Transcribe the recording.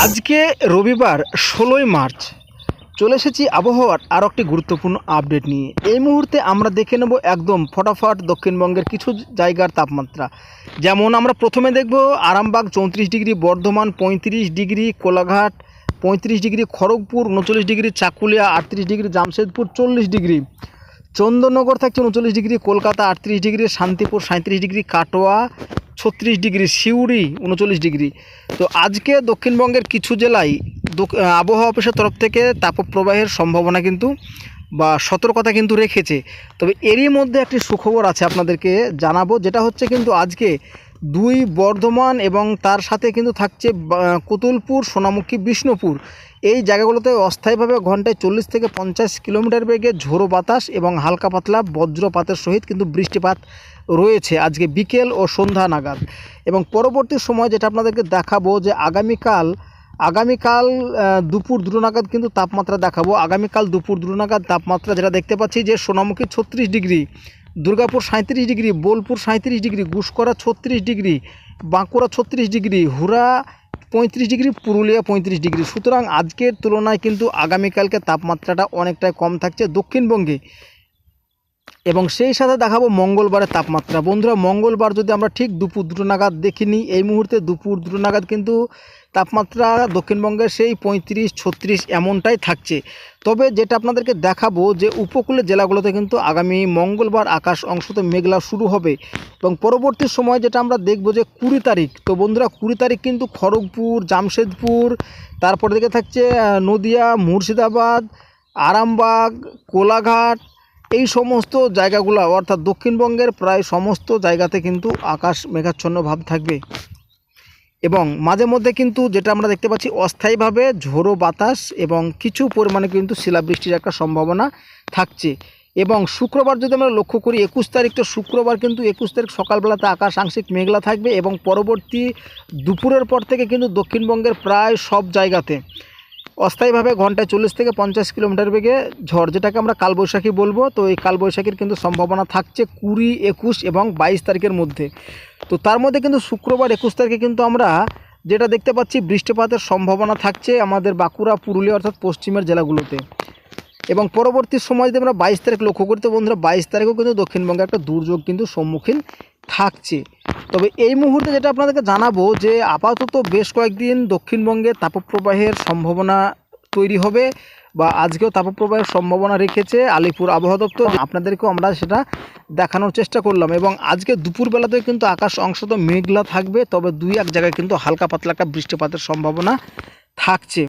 আজকে রবিবার ষোলোই মার্চ। চলে এসেছি আবহাওয়ার আরও একটি গুরুত্বপূর্ণ আপডেট নিয়ে। এই মুহূর্তে আমরা দেখে নেব একদম ফটাফট দক্ষিণবঙ্গের কিছু জায়গার তাপমাত্রা। যেমন আমরা প্রথমে দেখব আরামবাগ চৌত্রিশ ডিগ্রি, বর্ধমান পঁয়ত্রিশ ডিগ্রি, কোলাঘাট পঁয়ত্রিশ ডিগ্রি, খড়গপুর উনচল্লিশ ডিগ্রি, চাকুলিয়া আটত্রিশ ডিগ্রি, জামশেদপুর চল্লিশ ডিগ্রি। চন্দননগর থাকছে উনচল্লিশ ডিগ্রি, কলকাতা আটত্রিশ ডিগ্রি, শান্তিপুর সাঁত্রিশ ডিগ্রি, কাটোয়া ছত্রিশ ডিগ্রি, সিউড়ি উনচল্লিশ ডিগ্রি। তো আজকে দক্ষিণবঙ্গের কিছু জেলায় আবহাওয়া অফিসের তরফ থেকে তাপপ্রবাহের সম্ভাবনা কিন্তু বা সতর্কতা কিন্তু রেখেছে। তবে এরই মধ্যে একটি সুখবর আছে আপনাদেরকে জানাব, যেটা হচ্ছে কিন্তু আজকে দুই বর্ধমান এবং তার সাথে কিন্তু থাকছে কুতুলপুর, সোনামুখী, বিষ্ণুপুর। এই জায়গাগুলোতে অস্থায়ীভাবে ঘন্টায় চল্লিশ থেকে পঞ্চাশ কিলোমিটার বেগে ঝোড়ো বাতাস এবং হালকা পাতলা বজ্রপাতের সহিত কিন্তু বৃষ্টিপাত রয়েছে আজকে বিকেল ও সন্ধ্যা নাগাদ। এবং পরবর্তী সময় যেটা আপনাদেরকে দেখাবো যে আগামীকাল আগামীকাল দুপুর দুটো নাগাদ কিন্তু তাপমাত্রা দেখাবো। আগামীকাল দুপুর দুটো নাগাদ তাপমাত্রা যেটা দেখতে পাচ্ছি যে সোনামুখী ছত্রিশ ডিগ্রি। দুর্গাপুর সাঁত্রিশ ডিগ্রি, বোলপুর সাঁত্রিশ ডিগ্রি গুসকরা ছত্রিশ ডিগ্রি, বাঁকুড়া ছত্রিশ ডিগ্রি হুরা পঁয়ত্রিশ ডিগ্রি, পুরুলিয়া পঁয়ত্রিশ ডিগ্রি। সুতরাং আজকের তুলনায় কিন্তু আগামীকালকে তাপমাত্রাটা অনেকটাই কম থাকছে দক্ষিণবঙ্গে। এবং সেই সাথে দেখাবো মঙ্গলবারের তাপমাত্রা। বন্ধুরা, মঙ্গলবার যদি আমরা ঠিক দুপুর দুটো নাগাদ দেখিনি, এই মুহূর্তে দুপুর দুটো নাগাদ কিন্তু তাপমাত্রা দক্ষিণবঙ্গের সেই পঁয়ত্রিশ, ছত্রিশ এমনটাই থাকছে। তবে যেটা আপনাদেরকে দেখাবো যে উপকূলের জেলাগুলোতে কিন্তু আগামী মঙ্গলবার আকাশ অংশত মেঘলা শুরু হবে এবং পরবর্তী সময় যেটা আমরা দেখব যে কুড়ি তারিখ। তো বন্ধুরা, কুড়ি তারিখ কিন্তু খড়গপুর, জামশেদপুর, তারপরে দিকে থাকছে নদিয়া, মুর্শিদাবাদ, আরামবাগ, কোলাঘাট এই সমস্ত জায়গাগুলো, অর্থাৎ দক্ষিণবঙ্গের প্রায় সমস্ত জায়গাতে কিন্তু আকাশ মেঘাচ্ছন্ন ভাব থাকবে। এবং মাঝে মধ্যে কিন্তু যেটা আমরা দেখতে পাচ্ছি, অস্থায়ীভাবে ঝোড়ো বাতাস এবং কিছু পরিমাণে কিন্তু শিলাবৃষ্টির একটা সম্ভাবনা থাকছে। এবং শুক্রবার যদি আমরা লক্ষ্য করি, একুশ তারিখ তো শুক্রবার কিন্তু একুশ তারিখ সকালবেলাতে আকাশ আংশিক মেঘলা থাকবে এবং পরবর্তী দুপুরের পর থেকে কিন্তু দক্ষিণবঙ্গের প্রায় সব জায়গাতে। অস্থায়ীভাবে ঘন্টায় চল্লিশ থেকে পঞ্চাশ কিলোমিটার বেগে ঝড়, যেটাকে আমরা কালবৈশাখী বলব। তো এই কালবৈশাখীর কিন্তু সম্ভাবনা থাকছে কুড়ি, একুশ এবং বাইশ তারিখের মধ্যে। তো তার মধ্যে কিন্তু শুক্রবার একুশ তারিখে কিন্তু আমরা যেটা দেখতে পাচ্ছি, বৃষ্টিপাতের সম্ভাবনা থাকছে আমাদের বাঁকুড়া, পুরুলিয়া অর্থাৎ পশ্চিমের জেলাগুলোতে। এবং পরবর্তী সময় যদি আমরা বাইশ তারিখ লক্ষ্য করি, তো বন্ধুরা, বাইশ তারিখেও কিন্তু দক্ষিণবঙ্গে একটা দুর্যোগ কিন্তু সম্মুখীন থাকছে। তবে এই মুহূর্তে যেটা আপনাদেরকে জানাব যে আপাতত বেশ কয়েকদিন দক্ষিণবঙ্গে তাপপ্রবাহের সম্ভাবনা তৈরি হবে বা আজকেও তাপপ্রবাহের সম্ভাবনা রেখেছে আলিপুর আবহাওয়া দপ্তর। আপনাদেরকেও আমরা সেটা দেখানোর চেষ্টা করলাম এবং আজকে দুপুরবেলাতেও কিন্তু আকাশ অংশত মেঘলা থাকবে, তবে দুই এক জায়গায় কিন্তু হালকা পাতলা একটা বৃষ্টিপাতের সম্ভাবনা থাকছে।